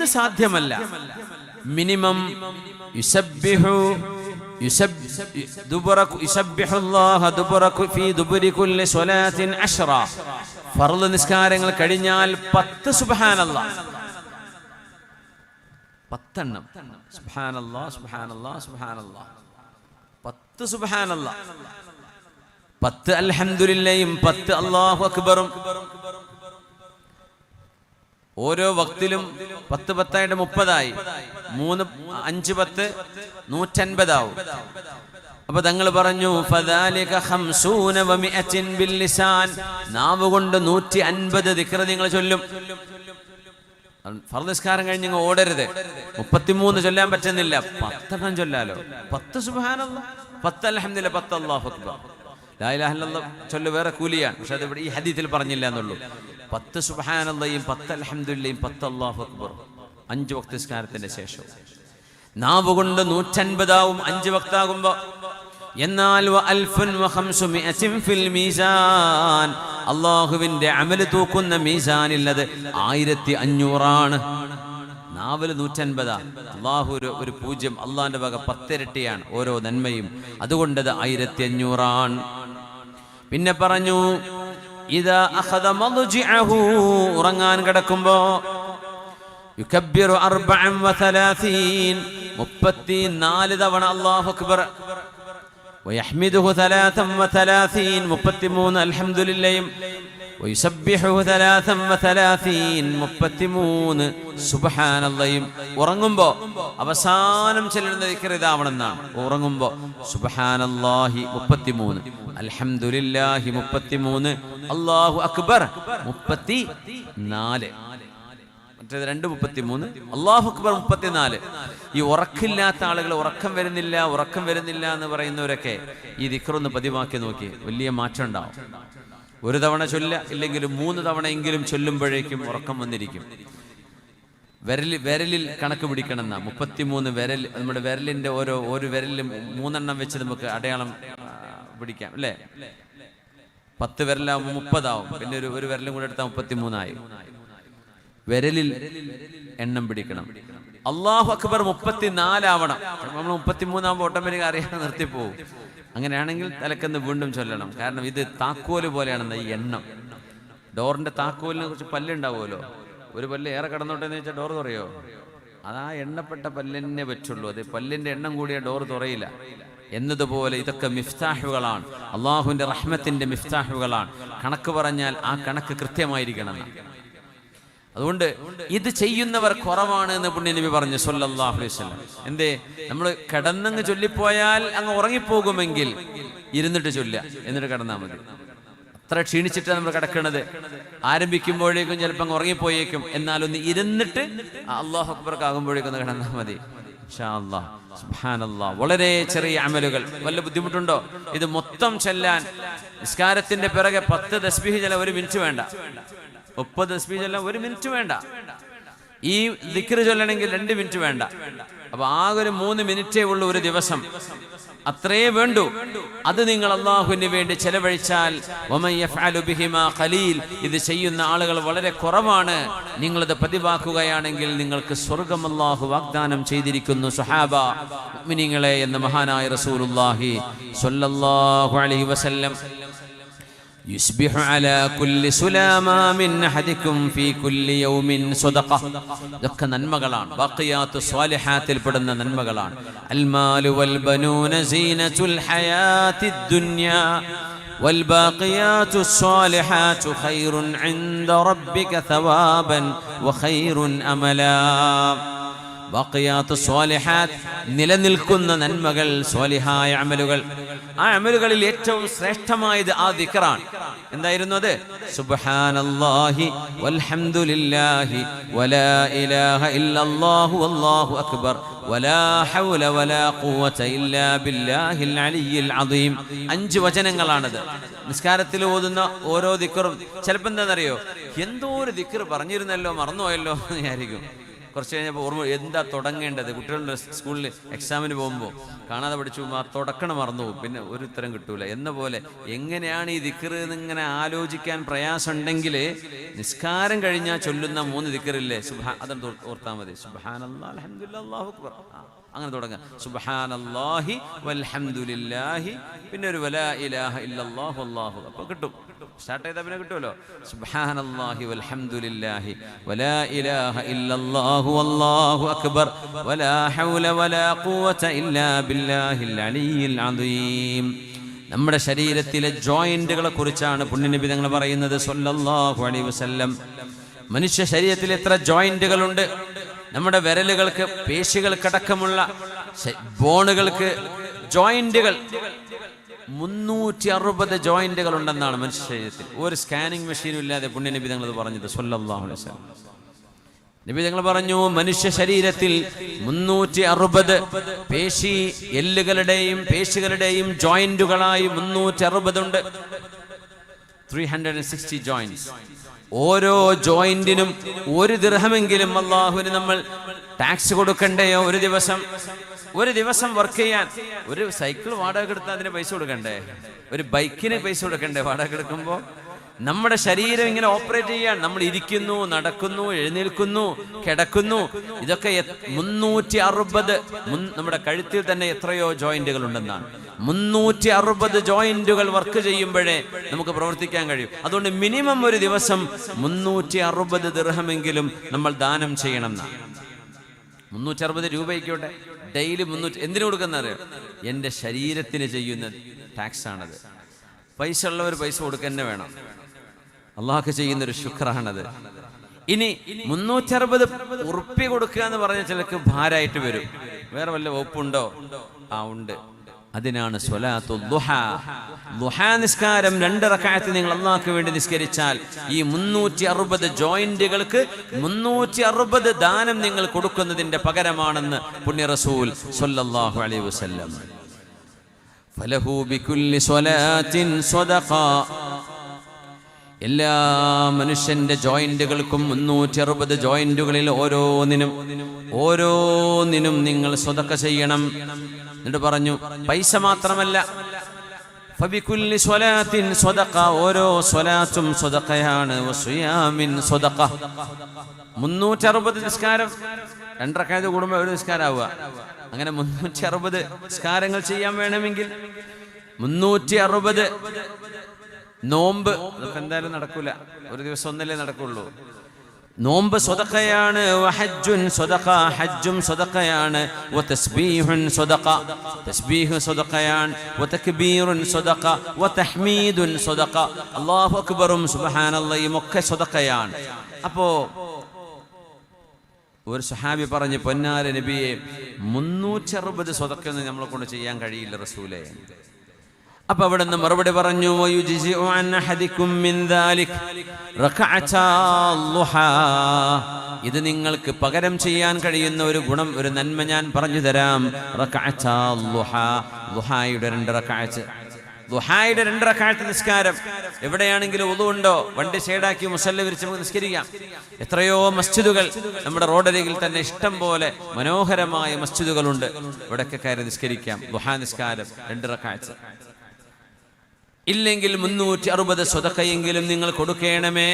അത് സാധ്യമല്ല. മിനിമം യുസബ്ബിഹു ഫർൾ നിസ്കാരങ്ങൾ കഴിഞ്ഞാൽ പത്ത് സുബാനല്ല പത്തെണ്ണം. സുബാനല്ല സുബാനല്ല സുബാനല്ല പത്ത് സുബാനല്ല പത്ത് അൽഹന്ദുലില്ലയും പത്ത് അള്ളാഹു അക്ബറും. ഓരോ വക്തിലും പത്ത് പത്തായിട്ട് മുപ്പതായി. മൂന്ന് അഞ്ച് പത്ത് നൂറ്റൻപതാവും. അപ്പൊ തങ്ങൾ പറഞ്ഞു നാവ് കൊണ്ട് നൂറ്റി അൻപത് ദിക്ര നിങ്ങൾ ചൊല്ലും. ഫർദസ്കാരം കഴിഞ്ഞ് നിങ്ങൾ ഓടരുത്. മുപ്പത്തിമൂന്ന് ചൊല്ലാൻ പറ്റുന്നില്ല. പത്തെണ്ണം ചൊല്ലാലോ? പത്ത് സുബാനല്ല പത്ത് അലഹമില്ല പത്ത് അള്ളാഹു അക്ബർ. ലാ ഇലാഹ ചൊല്ല് വേറെ കൂലിയാണ്. പക്ഷെ അത് ഈ ഹദീത്തിൽ പറഞ്ഞില്ല എന്നുള്ളൂ. പത്ത് സുബാനല്ലയും പത്ത് അലഹമുല്ലയും പത്ത് അള്ളാഹു അക്ബർ അഞ്ച് വക്തസ്കാരത്തിന്റെ ശേഷം നാവ് കൊണ്ട് നൂറ്റൻപതാവും അഞ്ച് വക്താകുമ്പോ എന്നാൽ അള്ളാഹുവിന്റെ അമൽ തൂക്കുന്ന മീസാനിൽ അത് ആയിരത്തി അഞ്ഞൂറാണ് നാവൽ നൂറ്റൻപതാ. അള്ളാഹു ഒരു ഒരു പൂജ്യം അള്ളാഹിന്റെ വക പത്തിരട്ടിയാണ് ഓരോ നന്മയും. അതുകൊണ്ടത് ആയിരത്തി അഞ്ഞൂറാണ് പിന്നെ പറഞ്ഞു ഇതാ അഖദ മദ്ജിഅഹു ഉറങ്ങാൻ കിടക്കുമ്പോ യുക്കബ്ബിറു അർബഅൻ വതലാസീൻ മുപ്പത്തിനാല് തവണ അല്ലാഹു അക്ബർ ويحمده ثلاثا وثلاثين مبتمون الحمد لله ويسبحه ثلاثا وثلاثين മുപ്പത്തിമൂന്ന് സുബ്ഹാന അള്ളയും ഉറങ്ങുമ്പോ അവസാനം ചെല്ലുന്ന ദിക്ർ ഇതാവണമെന്നാണ് ഉറങ്ങുമ്പോ സുബ്ഹാനല്ലാഹി മുപ്പത്തിമൂന്ന് അൽഹംദുലില്ലാഹി മുപ്പത്തിമൂന്ന്. അള്ളാഹു അക്ബർ. മുപ്പത്തി നാല് മറ്റേത് രണ്ട് മുപ്പത്തിമൂന്ന്. അള്ളാഹു അക്ബർ മുപ്പത്തിനാല്. ഈ ഉറക്കില്ലാത്ത ആളുകൾ ഉറക്കം വരുന്നില്ല ഉറക്കം വരുന്നില്ല എന്ന് പറയുന്നവരൊക്കെ ഈ ദിക്റൊന്ന് പതിവാക്കി നോക്കി. വലിയ മാറ്റം ഉണ്ടാവും. ഒരു തവണ ചൊല്ല ഇല്ലെങ്കിൽ മൂന്ന് തവണയെങ്കിലും ചൊല്ലുമ്പോഴേക്കും ഉറക്കം വന്നിരിക്കും. വിരലിൽ വിരലിൽ കണക്ക് പിടിക്കണം എന്നാ. മുപ്പത്തിമൂന്ന് വിരൽ നമ്മുടെ വിരലിന്റെ ഓരോ ഒരു വിരലിലും മൂന്നെണ്ണം വെച്ച് നമുക്ക് അടയാളം പിടിക്കാം അല്ലേ? പത്ത് വിരലാവുമ്പോൾ മുപ്പതാവും. പിന്നെ ഒരു ഒരു വിരലും കൂടെ എടുത്താൽ മുപ്പത്തി മൂന്നായി വിരലിൽ എണ്ണം പിടിക്കണം. അള്ളാഹു അക്ബർ മുപ്പത്തിനാലാവണം. നമ്മൾ മുപ്പത്തിമൂന്നാകുമ്പോൾ ഓട്ടോമാറ്റിക് അറിയാതെ നിർത്തിപ്പോവും. അങ്ങനെയാണെങ്കിൽ തലക്കെന്ന് വീണ്ടും ചൊല്ലണം. കാരണം ഇത് താക്കോൽ പോലെയാണെന്ന് ഈ എണ്ണം. ഡോറിന്റെ താക്കോലിനെ കുറിച്ച് പല്ലുണ്ടാവുമല്ലോ ഒരു പല്ല് ഏറെ കടന്നോട്ടെന്ന് വെച്ചാൽ ഡോർ തുറയോ? അതാ എണ്ണപ്പെട്ട പല്ലിനെ പറ്റുള്ളൂ അത് പല്ലിന്റെ എണ്ണം കൂടിയ ഡോർ തുറയില്ല. എന്നതുപോലെ ഇതൊക്കെ മിഫ്താഹുകളാണ്. അള്ളാഹുവിന്റെ റഹ്മത്തിന്റെ മിഫ്താഹുകളാണ്. കണക്ക് പറഞ്ഞാൽ ആ കണക്ക് കൃത്യമായിരിക്കണം അതുകൊണ്ട് ഇത് ചെയ്യുന്നവർ കുറവാണ് എന്ന് പുണ്യനബി പറഞ്ഞു സല്ലല്ലാഹു അലൈഹി എന്തേ? നമ്മൾ കിടന്നങ്ങ് ചൊല്ലിപ്പോയാൽ അങ്ങ് ഉറങ്ങിപ്പോകുമെങ്കിൽ ഇരുന്നിട്ട് ചൊല്ല എന്നിട്ട് കിടന്നാൽ മതി. അത്ര ക്ഷീണിച്ചിട്ടാണ് നമ്മൾ കിടക്കുന്നത് ആരംഭിക്കുമ്പോഴേക്കും ചിലപ്പോൾ അങ്ങ് ഉറങ്ങിപ്പോയേക്കും. എന്നാലൊന്ന് ഇരുന്നിട്ട് അള്ളാഹു അക്ബർക്ക് ഒന്ന് കിടന്നാൽ മതി. വളരെ ചെറിയ അമലുകൾ. വല്ല ബുദ്ധിമുട്ടുണ്ടോ? ഇത് മൊത്തം ചെല്ലാൻ. നിസ്കാരത്തിന്റെ പിറകെ പത്ത് തസ്ബീഹ് ചെല്ല ഒരു മിനിറ്റ് വേണ്ട. മുപ്പത് സ്പീച്ച് ചെല്ല ഒരു മിനിറ്റ് വേണ്ട. ഈ ദിക്റ് ചൊല്ലണമെങ്കിൽ രണ്ട് മിനിറ്റ് വേണ്ട. അപ്പൊ ആകെ ഒരു മൂന്ന് മിനിറ്റേ ഉള്ളൂ ഒരു ദിവസം. അത്രേ വേണ്ടു. അത് നിങ്ങൾ അള്ളാഹുവിന് വേണ്ടി ചെലവഴിച്ചാൽ ഖലീൽ ഇത് ചെയ്യുന്ന ആളുകൾ വളരെ കുറവാണ്. നിങ്ങളത് പതിവാക്കുകയാണെങ്കിൽ നിങ്ങൾക്ക് സ്വർഗം അള്ളാഹു വാഗ്ദാനം ചെയ്തിരിക്കുന്നു സുഹാബ എന്ന് മഹാനായ സ്വല്ലല്ലാഹു അലൈഹി വസല്ലം. يصبح على كل سلامة من أحدكم في كل يوم صدقة ഇതൊക്കെ നന്മകളാണ് ബാക്കിയാത്ത് സ്വാലിഹാത്തിൽ പെടുന്ന നന്മകളാണ് المال والبنون زينة الحياة الدنيا والباقيات الصالحات خير عند ربك ثوابا وخير أملا ബാക്കിയാത്ത് സ്വാലിഹാത്ത് നിലനിൽക്കുന്ന നന്മകൾ സ്വാലിഹായ അമലുകൾ. ആ അമലുകളിൽ ഏറ്റവും ശ്രേഷ്ഠമായത് ആ ദിക്കറാണ്. എന്തായിരുന്നു അത്? സുബ്ഹാനല്ലാഹി വൽഹംദുലില്ലാഹി വലാ ഇലാഹ ഇല്ലല്ലാഹു വല്ലാഹു അക്ബർ വലാ ഹൗല വലാ ഖുവത ഇല്ലാ ബില്ലാഹിൽ അലിയിൽ അദീം. അഞ്ച് വചനങ്ങളാണത്. നിസ്കാരത്തിൽ ഓതുന്ന ഓരോ ദിക്കറും. ചിലപ്പോൾ എന്താണെന്നറിയോ? എന്തോ ഒരു ദിക്കർ പറഞ്ഞിരുന്നല്ലോ മറന്നുപോയല്ലോ എന്ന് വിചാരിക്കും. കുറച്ച് കഴിഞ്ഞപ്പോൾ ഓർമ്മ എന്താ തുടങ്ങേണ്ടത്? കുട്ടികളുടെ സ്കൂളിൽ എക്സാമിന് പോകുമ്പോൾ കാണാതെ പഠിച്ചു ആ തുടക്കണം മറന്നു പോകും പിന്നെ ഒരു ഉത്തരം കിട്ടൂല. എന്ന പോലെ എങ്ങനെയാണ് ഈ ദിക്കറ് എന്നിങ്ങനെ ആലോചിക്കാൻ പ്രയാസമുണ്ടെങ്കിൽ നിസ്കാരം കഴിഞ്ഞാൽ ചൊല്ലുന്ന മൂന്ന് ദിക്കറില്ലേ? സുഭാ അതെന്ത് ഓർത്താൽ മതി. അക്ബർ. ആ, അങ്ങനെ തുടങ്ങാം സുബഹാനല്ലാഹി വൽഹംദുലില്ലാഹി. പിന്നെ ഒരു വലാ ഇലാഹ ഇല്ലല്ലാഹു അല്ലാഹു അപ്പോൾ കിട്ടും. സ്റ്റാർട്ട് ചെയ്താൽ പിന്നെ കിട്ടുമല്ലോ സുബ്ഹാനല്ലാഹി വൽഹംദുലില്ലാഹി. വലാ ഇലാഹ ഇല്ലല്ലാഹു അല്ലാഹു അക്ബർ. വലാ ഹൗല വലാ ഖുവത ഇല്ലാ ബില്ലാഹിൽ അലിയിൽ അദീം. നമ്മുടെ ശരീരത്തിലെ ജോയിന്റുകളെ കുറിച്ചാണ് പുണ്യനബി തങ്ങൾ പറയുന്നത്. സല്ലല്ലാഹു അലൈഹി വസല്ലം. മനുഷ്യ ശരീരത്തിൽ എത്ര ജോയിന്റുകളുണ്ട്. നമ്മുടെ വിരലുകൾക്ക് പേശികൾ കടക്കമുള്ള ബോണുകൾക്ക് ജോയിന്റുകൾ. മുന്നൂറ്റി അറുപത് ജോയിന്റുകൾ ഉണ്ടെന്നാണ് മനുഷ്യ ശരീരത്തിൽ. ഒരു സ്കാനിങ് മെഷീനും ഇല്ലാതെ പുണ്യനബി തങ്ങൾ പറഞ്ഞത് വസല്ലം. നബി തങ്ങൾ പറഞ്ഞു മനുഷ്യ ശരീരത്തിൽ മുന്നൂറ്റി അറുപത് പേശി എല്ലുകളുടെയും പേശികളുടെയും ജോയിന്റുകളായി മുന്നൂറ്റി അറുപതുണ്ട് three hundred and sixty joints ഓരോ ജോയിന്റിനും ഒരു ദൃഹമെങ്കിലും അള്ളാഹുവിന് നമ്മൾ ടാക്സ് കൊടുക്കണ്ടേയോ? ഒരു ദിവസം. ഒരു ദിവസം വർക്ക് ചെയ്യാൻ. ഒരു സൈക്കിൾ വാടക എടുത്താൽ അതിന് പൈസ കൊടുക്കണ്ടേ? ഒരു ബൈക്കിന് പൈസ കൊടുക്കണ്ടേ വാടക എടുക്കുമ്പോൾ നമ്മുടെ ശരീരം ഇങ്ങനെ ഓപ്പറേറ്റ് ചെയ്യാൻ നമ്മൾ ഇരിക്കുന്നു നടക്കുന്നു എഴുന്നേൽക്കുന്നു കിടക്കുന്നു. ഇതൊക്കെ മുന്നൂറ്റി അറുപത് നമ്മുടെ കഴുത്തിൽ തന്നെ എത്രയോ ജോയിന്റുകൾ ഉണ്ടെന്നാണ്. മുന്നൂറ്റി അറുപത് ജോയിന്റുകൾ വർക്ക് ചെയ്യുമ്പോഴേ നമുക്ക് പ്രവർത്തിക്കാൻ കഴിയും. അതുകൊണ്ട് മിനിമം ഒരു ദിവസം മുന്നൂറ്റി അറുപത് ദൃഹമെങ്കിലും നമ്മൾ ദാനം ചെയ്യണം എന്നാണ് മുന്നൂറ്റി അറുപത് രൂപയ്ക്കോട്ടെ. ഡെയിലി മുന്നൂറ്റി എന്തിനു കൊടുക്കുന്ന അറിയോ? എന്റെ ശരീരത്തിന് ചെയ്യുന്ന ടാക്സ് ആണത്. പൈസ ഉള്ളവർ പൈസ കൊടുക്കന്നെ വേണം. അള്ളാഹ് ചെയ്യുന്ന ഒരു ശുക്രാണത്. ഇനി മുന്നൂറ്റി അറുപത് ഉറുപ്പി കൊടുക്കുക എന്ന് പറഞ്ഞ ചിലക്ക് ഭാരമായിട്ട് വരും. വേറെ വല്ല വകുപ്പുണ്ടോ? ആ ഉണ്ട്. അതിനാണ് നിസ്കാരം രണ്ട് റക്കായത്ത് നിങ്ങൾ അള്ളാഹ്ക്ക് വേണ്ടി നിസ്കരിച്ചാൽ ഈ മുന്നൂറ്റി അറുപത് ജോയിന്റുകൾക്ക് മുന്നൂറ്റി അറുപത് ദാനം നിങ്ങൾ കൊടുക്കുന്നതിന്റെ പകരമാണെന്ന് പുണ്യ റസൂൽ അലൈഹി വസല്ലം. ഫലഹു ബികുല്ലി സ്വലാത്തിൻ സ്വദഖ. എല്ലാ മനുഷ്യന്റെ ജോയിന്റുകൾക്കും മുന്നൂറ്റി അറുപത് ജോയിന്റുകളിൽ ഓരോന്നിനും ഓരോന്നിനും നിങ്ങൾ സ്വതക്ക ചെയ്യണം. എന്നിട്ട് പറഞ്ഞു പൈസ മാത്രമല്ല. ഫബികുല്ലി സ്വലാത്തിൻ സ്വതക്ക ഓരോ സ്വലാത്തും സ്വതക്കയാണ്. സ്വതക്ക. മുന്നൂറ്റി അറുപത് നിസ്കാരം. രണ്ടരക്കായത് കൂടുമ്പോൾ ഒരു നിസ്കാരാവുക. അങ്ങനെ മുന്നൂറ്റി അറുപത് നിസ്കാരങ്ങൾ ചെയ്യാൻ വേണമെങ്കിൽ മുന്നൂറ്റി അറുപത് നോമ്പ് നമുക്ക് എന്തായാലും നടക്കൂല. ഒരു ദിവസം ഒന്നല്ലേ നടക്കുള്ളൂ. നോമ്പ് സ്വതക്കയാണ് വഹജ്ജുൻ സ്വതക്ക ഹജ്ജും സ്വതക്കയാണ് വതസ്ബീഹുൻ സ്വതക്ക തസ്ബീഹു സ്വതക്കയാണ് വതക്ബീറുൻ സ്വതക്ക വതഹ്മീദുൻ സ്വതക്ക. അല്ലാഹു അക്ബറും സുബ്ഹാനല്ലാഹും ഒക്കെ സ്വതക്കയാണ്. അപ്പോ ഒരു സഹാബി പറഞ്ഞു പൊന്നാര നബിയെ മുന്നൂറ്ററുപത് സ്വതക്കൊന്നും നമ്മളെ കൊണ്ട് ചെയ്യാൻ കഴിയില്ല റസൂലേ. അപ്പൊ അവിടെ നിന്ന് മറുപടി പറഞ്ഞു. ഇത് നിങ്ങൾക്ക് പകരം ചെയ്യാൻ കഴിയുന്ന ഒരു ഗുണം ഒരു നന്മ ഞാൻ പറഞ്ഞു തരാം. ളുഹായുടെ രണ്ട് റകഅത്ത് ദുഹായുടെ രണ്ടര കാഴ്ച നിസ്കാരം. എവിടെയാണെങ്കിലും ഉണ്ടോ? വണ്ടി സൈഡാക്കി മുസല്ല വിരിച്ച് നമുക്ക് നിസ്കരിക്കാം. എത്രയോ മസ്ജിദുകൾ നമ്മുടെ റോഡരികിൽ തന്നെ ഇഷ്ടം പോലെ മനോഹരമായ മസ്ജിദുകളുണ്ട്. ഇവിടെയൊക്കെ കയറി നിസ്കരിക്കാം. ദുഹാ നിസ്കാരം. രണ്ടര റക്കാഴ്ച ഇല്ലെങ്കിൽ മുന്നൂറ്റി അറുപത് സ്വതക്കയെങ്കിലും നിങ്ങൾ കൊടുക്കണമേ.